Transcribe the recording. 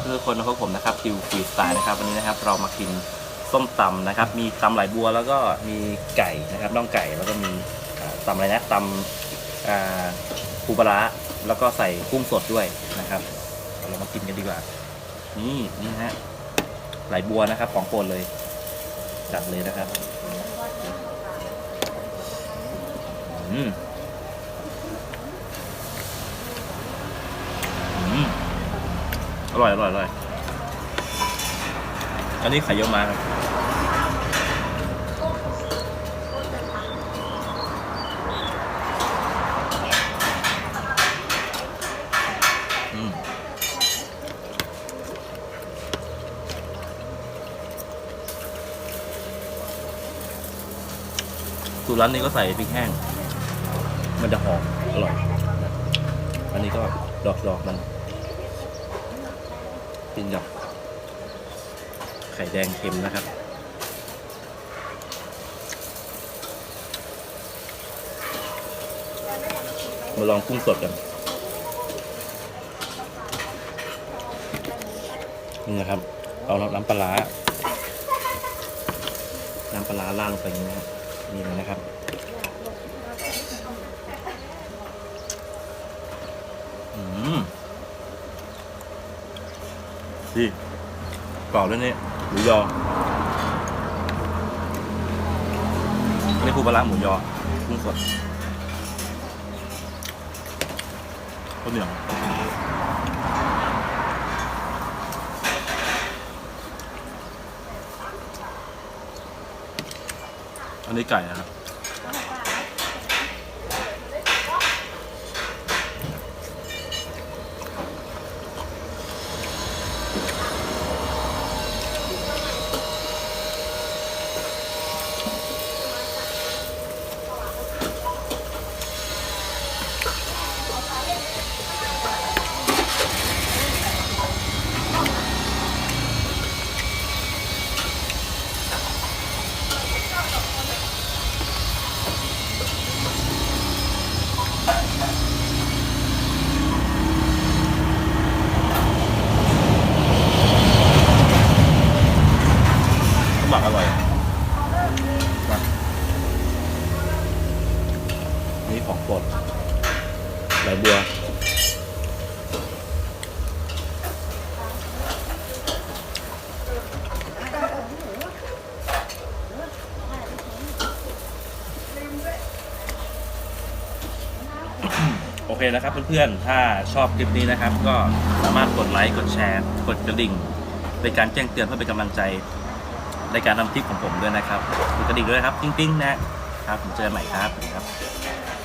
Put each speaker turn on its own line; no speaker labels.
ทุกคนนะครับผมนะครับคิวฟรีสไตล์นะครับวันนี้นะครับเรามากินส้มตำนะครับ มีตำไหลบัวแล้วก็มีไก่นะครับน่องไก่แล้วก็มีอ่าตำอะไรนะตำปูปลาร้าแล้วก็ใส่กุ้งสดด้วยนะครับ เรามากินกันดีกว่า นี่นี่ฮะไหลบัวนะครับของโปรดเลยจัดเลยนะครับ อืมอืม อร่อยอร่อยอร่อยอันนี้ไข่เยี่ยวม้าครับอืมสูตรร้านนี้ก็ใส่พริกแห้ง มันจะหอมอร่อย อันนี้ก็ดอกดอกๆมัน กินกับไข่แดงเค็มนะครับ มาลองกุ้งสดกันนี่นะครับ เอาน้ำปลา น้ำปลาร้าลงไปอย่างนี้นะครับนี่เลยนะครับ อืม ดีกรอบด้วยนี่หมูยอนนี้ปูปลาร้าหมูยอกุ้งสดข้าวเหนียวอันนี้ไก่นะครับ หมักอร่อยนะนี่ของโปรดไหลบัวโอเคนะครับเพื่อนๆ ถ้าชอบคลิปนี้นะครับ ก็สามารถกดไลค์ กดแชร์ กดกระดิ่ง เป็นการแจ้งเตือนเพื่อเป็นกำลังใจ ในการทำคลิปของผมด้วยนะครับกดกระดิ่งด้วยครับ ติ๊งๆนะครับผมเจอกันใหม่ครับสวัสดีครับ